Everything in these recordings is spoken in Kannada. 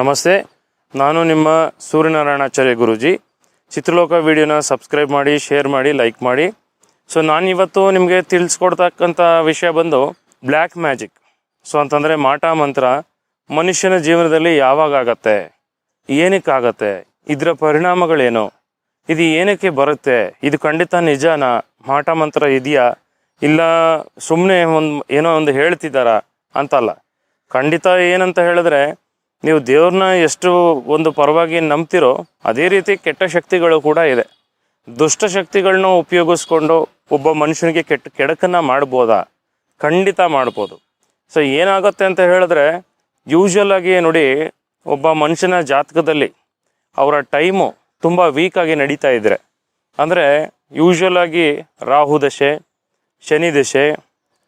ನಮಸ್ತೆ, ನಾನು ನಿಮ್ಮ ಸೂರ್ಯನಾರಾಯಣಾಚಾರ್ಯ ಗುರುಜಿ. ಚಿತ್ರಲೋಕ ವಿಡಿಯೋನ ಸಬ್ಸ್ಕ್ರೈಬ್ ಮಾಡಿ, ಶೇರ್ ಮಾಡಿ, ಲೈಕ್ ಮಾಡಿ. ಸೊ ನಾನಿವತ್ತು ನಿಮಗೆ ತಿಳಿಸ್ಕೊಡ್ತಕ್ಕಂಥ ವಿಷಯ ಬಂದು ಬ್ಲ್ಯಾಕ್ ಮ್ಯಾಜಿಕ್. ಸೊ ಅಂತಂದರೆ ಮಾಟ ಮಂತ್ರ ಮನುಷ್ಯನ ಜೀವನದಲ್ಲಿ ಯಾವಾಗ ಆಗತ್ತೆ? ಏನಕ್ಕಾಗತ್ತೆ ಇದರ ಪರಿಣಾಮಗಳೇನು? ಇದು ಏನಕ್ಕೆ ಬರುತ್ತೆ? ಇದು ಖಂಡಿತ ನಿಜನಾ? ಮಾಟ ಮಂತ್ರ ಇದೆಯಾ? ಇಲ್ಲ ಸುಮ್ಮನೆ ಒಂದು ಏನೋ ಒಂದು ಹೇಳ್ತಿದ್ದಾರಾ ಅಂತಲ್ಲ. ಖಂಡಿತ ಏನಂತ ಹೇಳಿದ್ರೆ ನೀವು ದೇವ್ರನ್ನ ಎಷ್ಟು ಒಂದು ಪರವಾಗಿ ನಂಬ್ತಿರೋ ಅದೇ ರೀತಿ ಕೆಟ್ಟ ಶಕ್ತಿಗಳು ಕೂಡ ಇದೆ. ದುಷ್ಟ ಶಕ್ತಿಗಳನ್ನ ಉಪಯೋಗಿಸ್ಕೊಂಡು ಒಬ್ಬ ಮನುಷ್ಯನಿಗೆ ಕೆಟ್ಟ ಕೆಡಕನ್ನ ಮಾಡ್ಬೋದಾ? ಖಂಡಿತ ಮಾಡ್ಬೋದು. ಸೊ ಏನಾಗುತ್ತೆ ಅಂತ ಹೇಳಿದ್ರೆ ಯೂಶಲ್ ಆಗಿ ನೋಡಿ ಒಬ್ಬ ಮನುಷ್ಯನ ಜಾತಕದಲ್ಲಿ ಅವರ ಟೈಮು ತುಂಬ ವೀಕ್ ಆಗಿ ನಡೀತಾ ಇದ್ರೆ. ಅಂದರೆ ಯೂಶಲ್ ಆಗಿ ರಾಹು ದಶೆ, ಶನಿ ದಶೆ,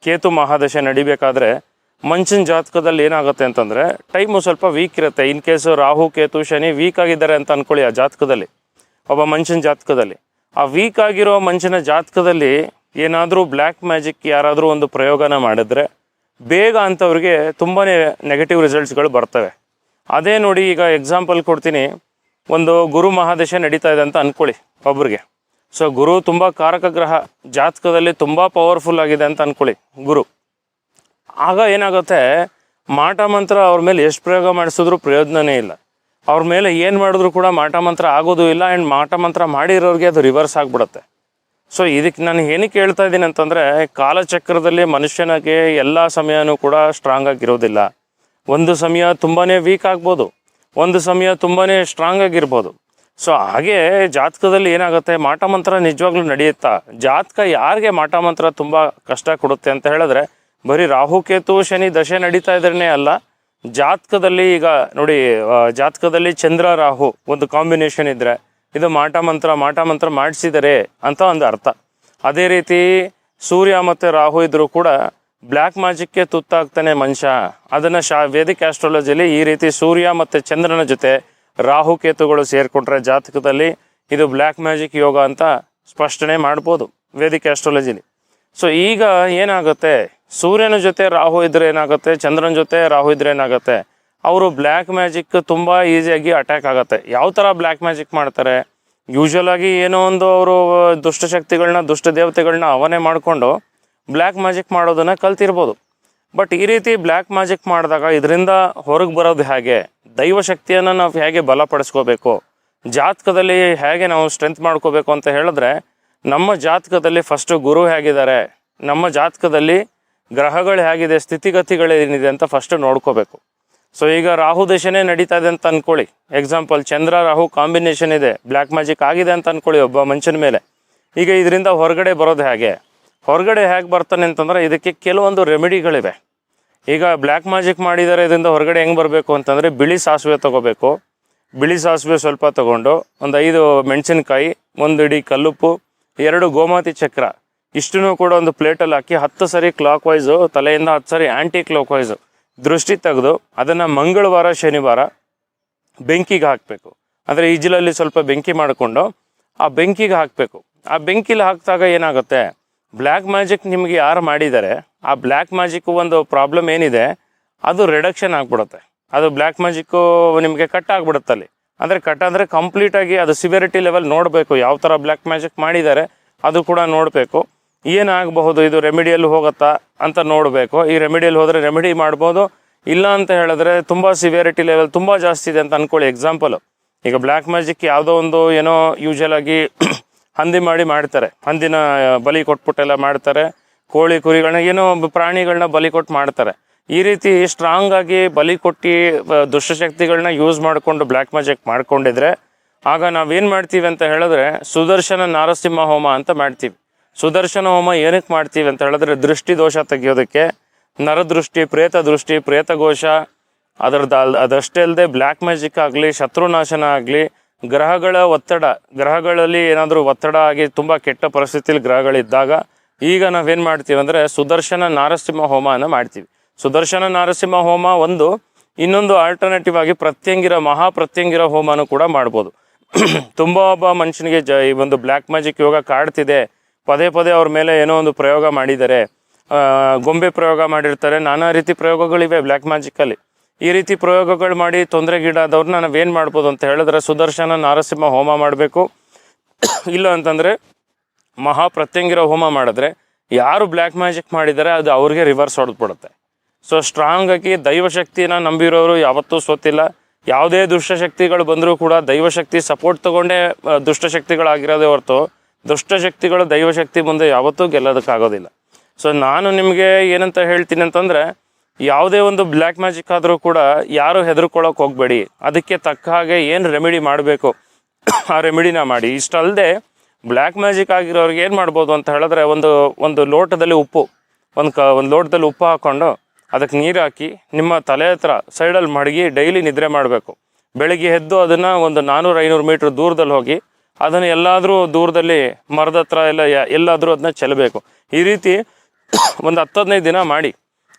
ಕೇತು ಮಹಾದಶೆ ನಡಿಬೇಕಾದ್ರೆ ಮನುಷ್ಯನ ಜಾತಕದಲ್ಲಿ ಏನಾಗುತ್ತೆ ಅಂತಂದರೆ ಟೈಮು ಸ್ವಲ್ಪ ವೀಕ್ ಇರುತ್ತೆ. In case Rahu, Ketu, Shani weak ಆಗಿದ್ದಾರೆ ಅಂತ ಅನ್ಕೊಳ್ಳಿ ಆ ಜಾತಕದಲ್ಲಿ, ಒಬ್ಬ ಮನುಷ್ಯನ ಜಾತಕದಲ್ಲಿ. ಆ ವೀಕ್ ಆಗಿರೋ ಮನುಷ್ಯನ ಜಾತಕದಲ್ಲಿ ಏನಾದರೂ ಬ್ಲ್ಯಾಕ್ ಮ್ಯಾಜಿಕ್ ಯಾರಾದರೂ ಒಂದು ಪ್ರಯೋಗನ ಮಾಡಿದ್ರೆ, ಬೇಗ ಅಂಥವ್ರಿಗೆ ತುಂಬಾ ನೆಗೆಟಿವ್ ರಿಸಲ್ಟ್ಸ್ಗಳು ಬರ್ತವೆ. ಅದೇ ನೋಡಿ ಈಗ ಎಕ್ಸಾಂಪಲ್ ಕೊಡ್ತೀನಿ. ಒಂದು ಗುರು ಮಹಾದೇಶ ನಡೀತಾ ಇದೆ ಅಂತ ಅನ್ಕೊಳ್ಳಿ ಒಬ್ರಿಗೆ. ಸೊ ಗುರು ತುಂಬ ಕಾರಕ ಗ್ರಹ ಜಾತಕದಲ್ಲಿ ತುಂಬ ಪವರ್ಫುಲ್ ಆಗಿದೆ ಅಂತ ಅನ್ಕೊಳ್ಳಿ ಗುರು. ಆಗ ಏನಾಗುತ್ತೆ? ಮಾಟ ಮಂತ್ರ ಅವ್ರ ಮೇಲೆ ಎಷ್ಟು ಪ್ರಯೋಗ ಮಾಡಿಸಿದ್ರು ಪ್ರಯೋಜನನೇ ಇಲ್ಲ. ಅವ್ರ ಮೇಲೆ ಏನು ಮಾಡಿದ್ರು ಕೂಡ ಮಾಟ ಮಂತ್ರ ಆಗೋದು ಇಲ್ಲ ಆ್ಯಂಡ್ ಮಾಟ ಮಂತ್ರ ಮಾಡಿರೋರಿಗೆ ಅದು ರಿವರ್ಸ್ ಆಗಿಬಿಡುತ್ತೆ. ಸೊ ಇದಕ್ಕೆ ನಾನು ಏನಕ್ಕೆ ಹೇಳ್ತಾ ಇದ್ದೀನಿ ಅಂತಂದರೆ, ಕಾಲಚಕ್ರದಲ್ಲಿ ಮನುಷ್ಯನಿಗೆ ಎಲ್ಲ ಸಮಯನೂ ಕೂಡ ಸ್ಟ್ರಾಂಗ್ ಆಗಿರೋದಿಲ್ಲ. ಒಂದು ಸಮಯ ತುಂಬಾ ವೀಕ್ ಆಗ್ಬೋದು, ಒಂದು ಸಮಯ ತುಂಬಾ ಸ್ಟ್ರಾಂಗ್ ಆಗಿರ್ಬೋದು. ಸೊ ಹಾಗೆ ಜಾತಕದಲ್ಲಿ ಏನಾಗುತ್ತೆ? ಮಾಟ ಮಂತ್ರ ನಿಜವಾಗ್ಲೂ ನಡೆಯುತ್ತಾ? ಜಾತಕ ಯಾರಿಗೆ ಮಾಟ ಮಂತ್ರ ತುಂಬ ಕಷ್ಟ ಕೊಡುತ್ತೆ ಅಂತ ಹೇಳಿದ್ರೆ ಬರೀ ರಾಹುಕೇತು ಶನಿ, ದಶೆ ನಡೀತಾ ಇದ್ರೇ ಅಲ್ಲ, ಜಾತಕದಲ್ಲಿ ಈಗ ನೋಡಿ ಜಾತಕದಲ್ಲಿ ಚಂದ್ರ, ರಾಹು ಒಂದು ಕಾಂಬಿನೇಷನ್ ಇದ್ರೆ ಇದು ಮಾಟ ಮಂತ್ರ ಮಾಟ ಮಂತ್ರ ಮಾಡಿಸಿದರೆ ಅಂತ ಒಂದು ಅರ್ಥ. ಅದೇ ರೀತಿ ಸೂರ್ಯ ಮತ್ತು ರಾಹು ಇದ್ದರೂ ಕೂಡ ಬ್ಲ್ಯಾಕ್ ಮ್ಯಾಜಿಕ್ಗೆ ತುತ್ತಾಗ್ತಾನೆ ಮನುಷ್ಯ. ಅದನ್ನ ಶಾ ವೇದಿಕ್ ಆಸ್ಟ್ರಾಲಜಿಲಿ ಈ ರೀತಿ ಸೂರ್ಯ ಮತ್ತು ಚಂದ್ರನ ಜೊತೆ ರಾಹು, ಕೇತುಗಳು ಸೇರ್ಕೊಂಡ್ರೆ ಜಾತಕದಲ್ಲಿ ಇದು ಬ್ಲ್ಯಾಕ್ ಮ್ಯಾಜಿಕ್ ಯೋಗ ಅಂತ ಸ್ಪಷ್ಟನೆ ಮಾಡ್ಬೋದು ವೇದಿಕ್ ಆಸ್ಟ್ರಾಲಜಿಲಿ ಸೊ ಈಗ ಏನಾಗುತ್ತೆ? ಸೂರ್ಯನ ಜೊತೆ ರಾಹು ಇದ್ರೆ ಏನಾಗುತ್ತೆ? ಚಂದ್ರನ ಜೊತೆ ರಾಹು ಇದ್ರೆ ಏನಾಗುತ್ತೆ? ಅವರು ಬ್ಲ್ಯಾಕ್ ಮ್ಯಾಜಿಕ್ ತುಂಬ ಈಸಿಯಾಗಿ ಅಟ್ಯಾಕ್ ಆಗುತ್ತೆ. ಯಾವ ಥರ ಬ್ಲ್ಯಾಕ್ ಮ್ಯಾಜಿಕ್ ಮಾಡ್ತಾರೆ? ಯೂಶಲ್ ಆಗಿ ಏನೋ ಒಂದು ಅವರು ದುಷ್ಟಶಕ್ತಿಗಳನ್ನ ದುಷ್ಟ ದೇವತೆಗಳನ್ನ ಅವನೇ ಮಾಡಿಕೊಂಡು ಬ್ಲ್ಯಾಕ್ ಮ್ಯಾಜಿಕ್ ಮಾಡೋದನ್ನ ಕಲ್ತಿರ್ಬೋದು. ಬಟ್ ಈ ರೀತಿ ಬ್ಲ್ಯಾಕ್ ಮ್ಯಾಜಿಕ್ ಮಾಡಿದಾಗ ಇದರಿಂದ ಹೊರಗೆ ಬರೋದು ಹೇಗೆ? ದೈವ ಶಕ್ತಿಯನ್ನು ನಾವು ಹೇಗೆ ಬಲಪಡಿಸ್ಕೋಬೇಕು? ಜಾತಕದಲ್ಲಿ ಹೇಗೆ ನಾವು ಸ್ಟ್ರೆಂತ್ ಮಾಡ್ಕೋಬೇಕು ಅಂತ ಹೇಳಿದ್ರೆ, ನಮ್ಮ ಜಾತಕದಲ್ಲಿ ಫಸ್ಟ್ ಗುರು ಹೇಗಿದ್ದಾರೆ? ನಮ್ಮ ಜಾತಕದಲ್ಲಿ ಗ್ರಹಗಳು ಹೇಗಿದೆ, ಸ್ಥಿತಿಗತಿಗಳೇನಿದೆ ಅಂತ ಫಸ್ಟ್ ನೋಡ್ಕೋಬೇಕು. ಸೊ ಈಗ ರಾಹು ದಶೆನೇ ನಡೀತಾ ಇದೆ ಅಂತ ಅಂದ್ಕೊಳ್ಳಿ ಎಕ್ಸಾಂಪಲ್ ಚಂದ್ರ, ರಾಹು ಕಾಂಬಿನೇಷನ್ ಇದೆ. ಬ್ಲ್ಯಾಕ್ ಮ್ಯಾಜಿಕ್ ಆಗಿದೆ ಅಂತ ಅಂದ್ಕೊಳ್ಳಿ ಒಬ್ಬ ಮನುಷ್ಯನ ಮೇಲೆ. ಈಗ ಇದರಿಂದ ಹೊರಗಡೆ ಬರೋದು ಹೇಗೆ? ಹೊರಗಡೆ ಹೇಗೆ ಬರ್ತಾನೆ ಅಂತಂದ್ರೆ ಇದಕ್ಕೆ ಕೆಲವೊಂದು ರೆಮಿಡಿಗಳಿವೆ. ಈಗ ಬ್ಲ್ಯಾಕ್ ಮ್ಯಾಜಿಕ್ ಮಾಡಿದರೆ, ಇದರಿಂದ ಹೊರಗಡೆ ಹೆಂಗೆ ಬರಬೇಕು ಅಂತಂದರೆ ಬಿಳಿ ಸಾಸಿವೆ ತಗೋಬೇಕು. ಬಿಳಿ ಸಾಸಿವೆ ಸ್ವಲ್ಪ ತಗೊಂಡು, ಒಂದು ಐದು ಮೆಣಸಿನ್ಕಾಯಿ, ಒಂದು ಇಡೀ ಕಲ್ಲುಪ್ಪು, ಎರಡು ಗೋಮಾತಿ ಚಕ್ರ. ಇಷ್ಟನ್ನು ಕೂಡ ಒಂದು ಪ್ಲೇಟಲ್ಲಿ ಹಾಕಿ ಹತ್ತು ಸರಿ ಕ್ಲಾಕ್ ವೈಸು ತಲೆಯಿಂದ ಹತ್ತು ಸರಿ ಆ್ಯಂಟಿ ಕ್ಲಾಕ್ ವೈಸು ದೃಷ್ಟಿ ತೆಗೆದು ಅದನ್ನು ಮಂಗಳವಾರ, ಶನಿವಾರ ಬೆಂಕಿಗೆ ಹಾಕಬೇಕು. ಅಂದರೆ ಈಜಿಲಲ್ಲಿ ಸ್ವಲ್ಪ ಬೆಂಕಿ ಮಾಡಿಕೊಂಡು ಆ ಬೆಂಕಿಗೆ ಹಾಕಬೇಕು. ಆ ಬೆಂಕಿಲಿ ಹಾಕಿದಾಗ ಏನಾಗುತ್ತೆ? ಬ್ಲ್ಯಾಕ್ ಮ್ಯಾಜಿಕ್ ನಿಮಗೆ ಯಾರು ಮಾಡಿದ್ದಾರೆ, ಆ ಬ್ಲ್ಯಾಕ್ ಮ್ಯಾಜಿಕ್ ಒಂದು ಪ್ರಾಬ್ಲಮ್ ಏನಿದೆ, ಅದು ರಿಡಕ್ಷನ್ ಆಗಿಬಿಡುತ್ತೆ. ಅದು ಬ್ಲ್ಯಾಕ್ ಮ್ಯಾಜಿಕ್ಕು ನಿಮಗೆ ಕಟ್ ಆಗಿಬಿಡುತ್ತೆ ಅಲ್ಲಿ. ಅಂದರೆ ಕಟ್ ಅಂದರೆ ಕಂಪ್ಲೀಟಾಗಿ ಅದು ಸಿವಿಯರಿಟಿ ಲೆವೆಲ್ ನೋಡಬೇಕು, ಯಾವ ಥರ ಬ್ಲ್ಯಾಕ್ ಮ್ಯಾಜಿಕ್ ಮಾಡಿದ್ದಾರೆ, ಅದು ಕೂಡ ನೋಡಬೇಕು. ಏನಾಗಬಹುದು? ಇದು ರೆಮಿಡಿಯಲ್ಲಿ ಹೋಗುತ್ತಾ ಅಂತ ನೋಡಬೇಕು. ಈ ರೆಮಿಡಿಯಲ್ಲಿ ಹೋದರೆ ರೆಮಿಡಿ ಮಾಡ್ಬೋದು. ಇಲ್ಲ ಅಂತ ಹೇಳಿದ್ರೆ ತುಂಬ ಸಿವಿಯರಿಟಿ ಲೆವೆಲ್ ತುಂಬ ಜಾಸ್ತಿ ಇದೆ ಅಂತ ಅನ್ಕೊಳ್ಳಿ. ಎಕ್ಸಾಂಪಲು ಈಗ ಬ್ಲ್ಯಾಕ್ ಮ್ಯಾಜಿಕ್ ಯಾವುದೋ ಒಂದು ಏನೋ ಯೂಶಲ್ ಆಗಿ ಹಂದಿ ಮಾಡಿ ಮಾಡ್ತಾರೆ. ಹಂದಿನ ಬಲಿ ಕೊಟ್ಬಿಟ್ಟೆಲ್ಲ ಮಾಡ್ತಾರೆ. ಕೋಳಿ ಕುರಿಗಳನ್ನ ಏನೋ ಪ್ರಾಣಿಗಳನ್ನ ಬಲಿ ಕೊಟ್ಟು ಮಾಡ್ತಾರೆ. ಈ ರೀತಿ ಸ್ಟ್ರಾಂಗ್ ಆಗಿ ಬಲಿ ಕೊಟ್ಟು ದುಷ್ಟಶಕ್ತಿಗಳನ್ನ ಯೂಸ್ ಮಾಡಿಕೊಂಡು ಬ್ಲ್ಯಾಕ್ ಮ್ಯಾಜಿಕ್ ಮಾಡ್ಕೊಂಡಿದ್ರೆ, ಆಗ ನಾವೇನು ಮಾಡ್ತೀವಿ ಅಂತ ಹೇಳಿದ್ರೆ ಸುದರ್ಶನ ನಾರಸಿಂಹ ಹೋಮ ಅಂತ ಮಾಡ್ತೀವಿ. ಸುದರ್ಶನ ಹೋಮ ಏನಕ್ಕೆ ಮಾಡ್ತೀವಿ ಅಂತ ಹೇಳಿದ್ರೆ ದೃಷ್ಟಿ ದೋಷ ತೆಗಿಯೋದಕ್ಕೆ ನರದೃಷ್ಟಿ ಪ್ರೇತ ದೃಷ್ಟಿ ಪ್ರೇತಘೋಷ ಅದರದ್ದು ಅಲ್ ಅದಷ್ಟೇ ಅಲ್ಲದೆ ಬ್ಲ್ಯಾಕ್ ಮ್ಯಾಜಿಕ್ ಆಗಲಿ, ಶತ್ರುನಾಶನ ಆಗಲಿ, ಗ್ರಹಗಳ ಒತ್ತಡ, ಗ್ರಹಗಳಲ್ಲಿ ಏನಾದರೂ ಒತ್ತಡ ಆಗಿ ತುಂಬ ಕೆಟ್ಟ ಪರಿಸ್ಥಿತಿಲಿ ಗ್ರಹಗಳಿದ್ದಾಗ ಈಗ ನಾವೇನು ಮಾಡ್ತೀವಿ ಅಂದರೆ ಸುದರ್ಶನ ನಾರಸಿಂಹ ಹೋಮನ ಮಾಡ್ತೀವಿ. ಸುದರ್ಶನ ನಾರಸಿಂಹ ಹೋಮ ಒಂದು, ಇನ್ನೊಂದು ಆಲ್ಟರ್ನೇಟಿವ್ ಆಗಿ ಪ್ರತ್ಯಂಗಿರ ಮಹಾ ಪ್ರತ್ಯಂಗಿರ ಹೋಮನೂ ಕೂಡ ಮಾಡ್ಬೋದು. ತುಂಬ ಒಬ್ಬ ಮನುಷ್ಯನಿಗೆ ಜ, ಈ ಒಂದು ಬ್ಲ್ಯಾಕ್ ಮ್ಯಾಜಿಕ್ ಯೋಗ ಕಾಡ್ತಿದೆ. ಪದೇ ಪದೇ ಅವ್ರ ಮೇಲೆ ಏನೋ ಒಂದು ಪ್ರಯೋಗ ಮಾಡಿದ್ದಾರೆ ಗೊಂಬೆ ಪ್ರಯೋಗ ಮಾಡಿರ್ತಾರೆ. ನಾನಾ ರೀತಿ ಪ್ರಯೋಗಗಳಿವೆ ಬ್ಲ್ಯಾಕ್ ಮ್ಯಾಜಿಕಲ್ಲಿ ಈ ರೀತಿ ಪ್ರಯೋಗಗಳು ಮಾಡಿ ತೊಂದರೆಗೀಡಾದವ್ರನ್ನ ನಾವೇನು ಮಾಡ್ಬೋದು ಅಂತ ಹೇಳಿದ್ರೆ ಸುದರ್ಶನ, ನಾರಸಿಂಹ ಹೋಮ ಮಾಡಬೇಕು. ಇಲ್ಲ ಅಂತಂದರೆ ಮಹಾಪ್ರತ್ಯಂಗಿರ ಹೋಮ ಮಾಡಿದ್ರೆ ಯಾರು ಬ್ಲ್ಯಾಕ್ ಮ್ಯಾಜಿಕ್ ಮಾಡಿದರೆ ಅದು ಅವ್ರಿಗೆ ರಿವರ್ಸ್ ಹೊಡೆದ್ಬಿಡುತ್ತೆ. ಸೊ ಸ್ಟ್ರಾಂಗ್ ಆಗಿ ದೈವಶಕ್ತಿನ ನಂಬಿರೋರು ಯಾವತ್ತೂ ಸೋತಿಲ್ಲ. ಯಾವುದೇ ದುಷ್ಟಶಕ್ತಿಗಳು ಬಂದರೂ ಕೂಡ ದೈವಶಕ್ತಿ ಸಪೋರ್ಟ್ ತಗೊಂಡೇ ದುಷ್ಟಶಕ್ತಿಗಳಾಗಿರೋದೇ ಹೊರತು ದುಷ್ಟಶಕ್ತಿಗಳು ದೈವಶಕ್ತಿ ಮುಂದೆ ಯಾವತ್ತೂ ಗೆಲ್ಲೋದಕ್ಕಾಗೋದಿಲ್ಲ. ಸೊ ನಾನು ನಿಮಗೆ ಏನಂತ ಹೇಳ್ತೀನಿ ಅಂತಂದರೆ, ಯಾವುದೇ ಒಂದು ಬ್ಲ್ಯಾಕ್ ಮ್ಯಾಜಿಕ್ ಆದರೂ ಕೂಡ ಯಾರು ಹೆದರ್ಕೊಳ್ಳೋಕೆ ಹೋಗಬೇಡಿ. ಅದಕ್ಕೆ ತಕ್ಕ ಹಾಗೆ ಏನು ರೆಮಿಡಿ ಮಾಡಬೇಕು, ಆ ರೆಮಿಡಿನ ಮಾಡಿ. ಇಷ್ಟಲ್ಲದೆ ಬ್ಲ್ಯಾಕ್ ಮ್ಯಾಜಿಕ್ ಆಗಿರೋರಿಗೆ ಏನು ಮಾಡ್ಬೋದು ಅಂತ ಹೇಳಿದ್ರೆ, ಒಂದು ಒಂದು ಲೋಟದಲ್ಲಿ ಉಪ್ಪು, ಒಂದು ಕ, ಒಂದು ಲೋಟದಲ್ಲಿ ಉಪ್ಪು ಹಾಕ್ಕೊಂಡು ಅದಕ್ಕೆ ನೀರು ಹಾಕಿ ನಿಮ್ಮ ತಲೆ ಹತ್ರ ಸೈಡಲ್ಲಿ ಮಡಗಿ ಡೈಲಿ ನಿದ್ರೆ ಮಾಡಬೇಕು. ಬೆಳಿಗ್ಗೆ ಎದ್ದು ಅದನ್ನು ಒಂದು ನಾನ್ನೂರು ಐನೂರು ಮೀಟ್ರ್ ದೂರದಲ್ಲಿ ಹೋಗಿ ಅದನ್ನು ಎಲ್ಲಾದರೂ ದೂರದಲ್ಲಿ ಮರದ ಹತ್ರ ಎಲ್ಲ ಎಲ್ಲಾದರೂ ಅದನ್ನ ಚೆಲ್ಲಬೇಕು ಈ ರೀತಿ ಒಂದು ಹತ್ತು ಹದಿನೈದು ದಿನ ಮಾಡಿ.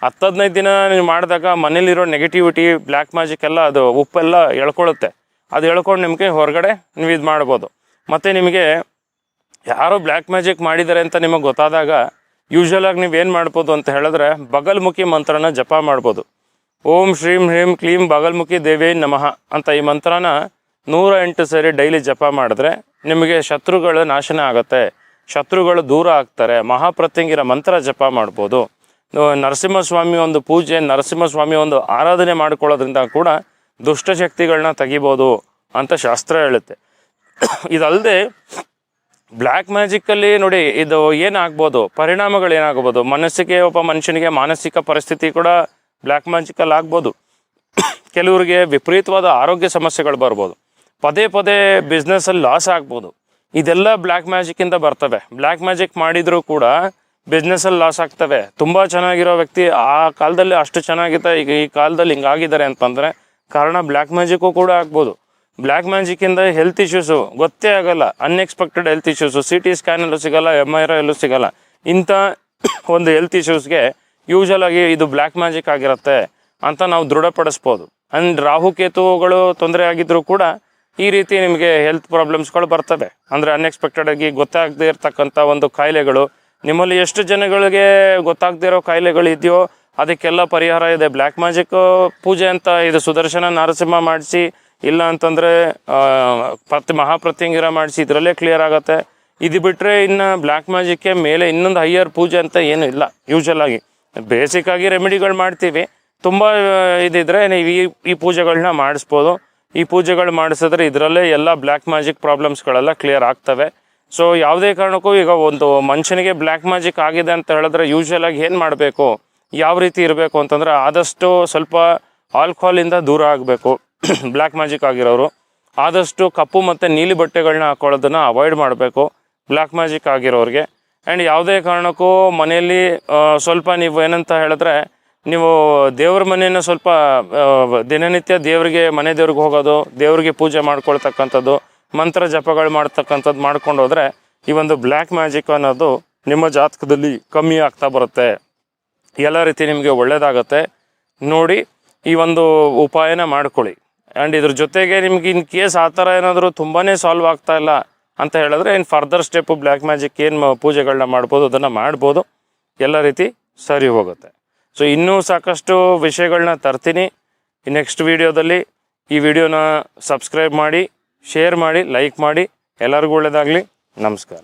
ಹತ್ತು ಹದಿನೈದು ದಿನ ನೀವು ಮಾಡಿದಾಗ ಮನೇಲಿರೋ ನೆಗೆಟಿವಿಟಿ ಬ್ಲ್ಯಾಕ್ ಮ್ಯಾಜಿಕ್ ಎಲ್ಲ ಅದು ಉಪ್ಪೆಲ್ಲ ಎಳ್ಕೊಳ್ಳುತ್ತೆ ಅದು ಎಳ್ಕೊಂಡು ನಿಮಗೆ ಹೊರಗಡೆ ನೀವು ಇದು ಮಾಡ್ಬೋದು. ಮತ್ತು ನಿಮಗೆ ಯಾರೋ ಬ್ಲ್ಯಾಕ್ ಮ್ಯಾಜಿಕ್ ಮಾಡಿದ್ದಾರೆ ಅಂತ ನಿಮಗೆ ಗೊತ್ತಾದಾಗ ಯೂಶ್ವಲಾಗಿ ನೀವು ಏನು ಮಾಡ್ಬೋದು ಅಂತ ಹೇಳಿದ್ರೆ ಬಗಲ್ಮುಖಿ ಮಂತ್ರನ ಜಪ ಮಾಡ್ಬೋದು. ಓಂ ಶ್ರೀಂ ಹ್ರೀಂ ಕ್ಲೀಂ ಬಗಲ್ಮುಖಿ ದೇವೇ ನಮಃ ಅಂತ ಈ ಮಂತ್ರನ ನೂರ ಎಂಟು ಸರಿ ಡೈಲಿ ಜಪ ಮಾಡಿದ್ರೆ ನಿಮಗೆ ಶತ್ರುಗಳು ನಾಶನ ಆಗುತ್ತೆ. ಶತ್ರುಗಳು ದೂರ ಆಗ್ತಾರೆ. ಮಹಾಪ್ರತ್ಯಂಗಿರ ಮಂತ್ರ ಜಪ ಮಾಡ್ಬೋದು. ನರಸಿಂಹಸ್ವಾಮಿ ಒಂದು ಪೂಜೆ, ನರಸಿಂಹಸ್ವಾಮಿ ಒಂದು ಆರಾಧನೆ ಮಾಡ್ಕೊಳ್ಳೋದ್ರಿಂದ ಕೂಡ ದುಷ್ಟಶಕ್ತಿಗಳನ್ನ ತೆಗಿಬೋದು ಅಂತ ಶಾಸ್ತ್ರ ಹೇಳುತ್ತೆ. ಇದಲ್ಲದೆ ಬ್ಲ್ಯಾಕ್ ಮ್ಯಾಜಿಕ್ಕಲ್ಲಿ ನೋಡಿ ಇದು ಏನಾಗ್ಬೋದು? ಪರಿಣಾಮಗಳು ಏನಾಗ್ಬೋದು? ಮನಸ್ಸಿಗೆ ಒಬ್ಬ ಮನುಷ್ಯನಿಗೆ ಮಾನಸಿಕ ಪರಿಸ್ಥಿತಿ ಕೂಡ ಬ್ಲ್ಯಾಕ್ ಮ್ಯಾಜಿಕಲ್ಲಿ ಆಗ್ಬೋದು. ಕೆಲವರಿಗೆ ವಿಪರೀತವಾದ ಆರೋಗ್ಯ ಸಮಸ್ಯೆಗಳು ಬರ್ಬೋದು. ಪದೇ ಪದೇ ಬಿಸ್ನೆಸ್ಸಲ್ಲಿ ಲಾಸ್ ಆಗ್ಬೋದು. ಇದೆಲ್ಲ ಬ್ಲ್ಯಾಕ್ ಮ್ಯಾಜಿಕ್ಕಿಂದ ಬರ್ತವೆ. ಬ್ಲ್ಯಾಕ್ ಮ್ಯಾಜಿಕ್ ಮಾಡಿದರೂ ಕೂಡ ಬಿಸ್ನೆಸ್ಸಲ್ಲಿ ಲಾಸ್ ಆಗ್ತವೆ. ತುಂಬ ಚೆನ್ನಾಗಿರೋ ವ್ಯಕ್ತಿ ಆ ಕಾಲದಲ್ಲಿ ಅಷ್ಟು ಚೆನ್ನಾಗಿದ್ದ, ಈಗ ಈ ಕಾಲದಲ್ಲಿ ಹಿಂಗಾಗಿದ್ದಾರೆ ಅಂತಂದರೆ ಕಾರಣ ಬ್ಲ್ಯಾಕ್ ಮ್ಯಾಜಿಕ್ಕು ಕೂಡ ಆಗ್ಬೋದು. ಬ್ಲ್ಯಾಕ್ ಮ್ಯಾಜಿಕ್ಕಿಂದ ಹೆಲ್ತ್ ಇಶ್ಯೂಸು ಗೊತ್ತೇ ಆಗಲ್ಲ. Unexpected health issues C T ಸ್ಕ್ಯಾನಲ್ಲೂ ಸಿಗಲ್ಲ ಎಂ ಐ ಎಲ್ಲೂ ಸಿಗಲ್ಲ. ಇಂಥ ಒಂದು ಹೆಲ್ತ್ ಇಶ್ಯೂಸ್ಗೆ ಯೂಶಲ್ ಆಗಿ ಇದು ಬ್ಲ್ಯಾಕ್ ಮ್ಯಾಜಿಕ್ ಆಗಿರುತ್ತೆ ಅಂತ ನಾವು ದೃಢಪಡಿಸ್ಬೋದು. ಅಂಡ್ ರಾಹುಕೇತುಗಳು ತೊಂದರೆ ಆಗಿದ್ದರೂ ಕೂಡ ಈ ರೀತಿ ನಿಮಗೆ ಹೆಲ್ತ್ ಪ್ರಾಬ್ಲಮ್ಸ್ಗಳು ಬರ್ತವೆ. ಅಂದರೆ ಅನ್ಎಕ್ಸ್ಪೆಕ್ಟೆಡ್ ಆಗಿ ಗೊತ್ತಾಗದೇ ಇರತಕ್ಕಂಥ ಒಂದು ಕಾಯಿಲೆಗಳು. ನಿಮ್ಮಲ್ಲಿ ಎಷ್ಟು ಜನಗಳಿಗೆ ಗೊತ್ತಾಗದೇ ಇರೋ ಕಾಯಿಲೆಗಳು ಇದೆಯೋ, ಅದಕ್ಕೆಲ್ಲ ಪರಿಹಾರ ಇದೆ. ಬ್ಲ್ಯಾಕ್ ಮ್ಯಾಜಿಕ್ ಪೂಜೆ ಅಂತ ಇದು ಸುದರ್ಶನ ನರಸಿಂಹ ಮಾಡಿಸಿ, ಇಲ್ಲ ಅಂತಂದರೆ ಪ್ರತಿ ಮಹಾಪ್ರತ್ಯಂಗಿರ ಮಾಡಿಸಿ ಇದರಲ್ಲೇ ಕ್ಲಿಯರ್ ಆಗುತ್ತೆ. ಇದು ಬಿಟ್ಟರೆ ಇನ್ನು ಬ್ಲ್ಯಾಕ್ ಮ್ಯಾಜಿಕ್ಗೆ ಮೇಲೆ ಇನ್ನೊಂದು ಹೈಯರ್ ಪೂಜೆ ಅಂತ ಏನು ಇಲ್ಲ ಯೂಶಲ್ ಆಗಿ. ಬೇಸಿಕ್ ಆಗಿ ರೆಮಿಡಿಗಳು ಮಾಡ್ತೀವಿ. ತುಂಬ ಇದಿದ್ರೆ ನೀವು ಈ ಈ ಪೂಜೆಗಳನ್ನ ಮಾಡಿಸ್ಬೋದು. ಈ ಪೂಜೆಗಳು ಮಾಡಿಸಿದ್ರೆ ಇದರಲ್ಲೇ ಎಲ್ಲ ಬ್ಲ್ಯಾಕ್ ಮ್ಯಾಜಿಕ್ ಪ್ರಾಬ್ಲಮ್ಸ್ಗಳೆಲ್ಲ ಕ್ಲಿಯರ್ ಆಗ್ತವೆ. ಸೊ ಯಾವುದೇ ಕಾರಣಕ್ಕೂ ಈಗ ಒಂದು ಮನುಷ್ಯನಿಗೆ ಬ್ಲ್ಯಾಕ್ ಮ್ಯಾಜಿಕ್ ಆಗಿದೆ ಅಂತ ಹೇಳಿದ್ರೆ ಯೂಶಲ್ ಆಗಿ ಏನು ಮಾಡಬೇಕು? ಯಾವ ರೀತಿ ಇರಬೇಕು ಅಂತಂದರೆ ಆದಷ್ಟು ಸ್ವಲ್ಪ ಆಲ್ಕೋಹಾಲಿಂದ ದೂರ ಆಗಬೇಕು. ಬ್ಲ್ಯಾಕ್ ಮ್ಯಾಜಿಕ್ ಆಗಿರೋರು. ಆದಷ್ಟು ಕಪ್ಪು ಮತ್ತು ನೀಲಿ ಬಟ್ಟೆಗಳನ್ನ ಹಾಕೊಳ್ಳೋದನ್ನು ಅವಾಯ್ಡ್ ಮಾಡಬೇಕು. ಬ್ಲ್ಯಾಕ್ ಮ್ಯಾಜಿಕ್ ಆಗಿರೋರಿಗೆ. ಆ್ಯಂಡ್ ಯಾವುದೇ ಕಾರಣಕ್ಕೂ ಮನೆಯಲ್ಲಿ ಸ್ವಲ್ಪ ನೀವು ಏನಂತ ಹೇಳಿದ್ರೆ ನೀವು ದೇವ್ರ ಮನೆಯನ್ನು ಸ್ವಲ್ಪ ದಿನನಿತ್ಯ ದೇವರಿಗೆ, ಮನೆ ದೇವ್ರಿಗೆ ಹೋಗೋದು, ದೇವರಿಗೆ ಪೂಜೆ ಮಾಡ್ಕೊಳ್ತಕ್ಕಂಥದ್ದು, ಮಂತ್ರ ಜಪಗಳು ಮಾಡ್ತಕ್ಕಂಥದ್ದು ಮಾಡ್ಕೊಂಡು ಹೋದರೆ ಈ ಒಂದು ಬ್ಲ್ಯಾಕ್ ಮ್ಯಾಜಿಕ್ ಅನ್ನೋದು ನಿಮ್ಮ ಜಾತಕದಲ್ಲಿ ಕಮ್ಮಿ ಆಗ್ತಾ ಬರುತ್ತೆ. ಎಲ್ಲ ರೀತಿ ನಿಮಗೆ ಒಳ್ಳೆಯದಾಗತ್ತೆ ನೋಡಿ, ಈ ಒಂದು ಉಪಾಯನ ಮಾಡ್ಕೊಳ್ಳಿ. ಆ್ಯಂಡ್ ಇದ್ರ ಜೊತೆಗೆ ನಿಮ್ಗೆ ಇನ್ ಕೇಸ್ ಆ ಥರ ಏನಾದರೂ ತುಂಬಾ ಸಾಲ್ವ್ ಆಗ್ತಾ ಇಲ್ಲ ಅಂತ ಹೇಳಿದ್ರೆ ಇನ್ನು ಫರ್ದರ್ ಸ್ಟೆಪ್ಪು ಬ್ಲ್ಯಾಕ್ ಮ್ಯಾಜಿಕ್ ಏನು ಪೂಜೆಗಳನ್ನ ಮಾಡ್ಬೋದು, ಅದನ್ನು ಮಾಡ್ಬೋದು. ಎಲ್ಲ ರೀತಿ ಸರಿ ಹೋಗುತ್ತೆ. ಸೊ ಇನ್ನೂ ಸಾಕಷ್ಟು ವಿಷಯಗಳನ್ನ ತರ್ತೀನಿ. ನೆಕ್ಸ್ಟ್ ವಿಡಿಯೋದಲ್ಲಿ ಈ ವಿಡಿಯೋನ ಸಬ್ಸ್ಕ್ರೈಬ್ ಮಾಡಿ ಶೇರ್ ಮಾಡಿ ಲೈಕ್ ಮಾಡಿ. ಎಲ್ಲರಿಗೂ ಒಳ್ಳೆಯದಾಗಲಿ ನಮಸ್ಕಾರ.